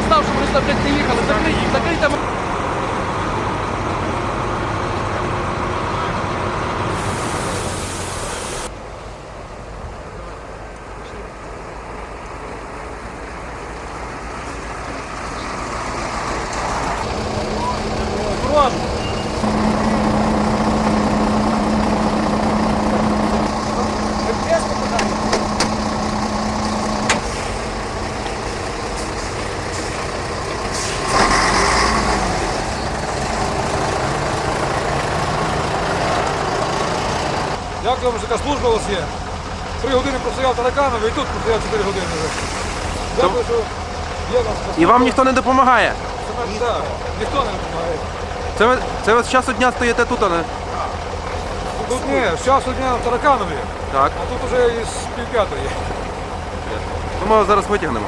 постав, щоб вони блядь, не їхали. Закрий, закрийте. Дякую, що така служба у вас є. Три години простояв тараканові і тут простояв 4 години вже. Дякую, що є нас. І вам ніхто не допомагає. Це, так, ніхто не допомагає. Це ви, це ви з часу дня стоїте тут, а не? Тут ні, з часу дня тараканові, Так. а тут уже із півп'ятої. Ну, ми вас зараз витягнемо.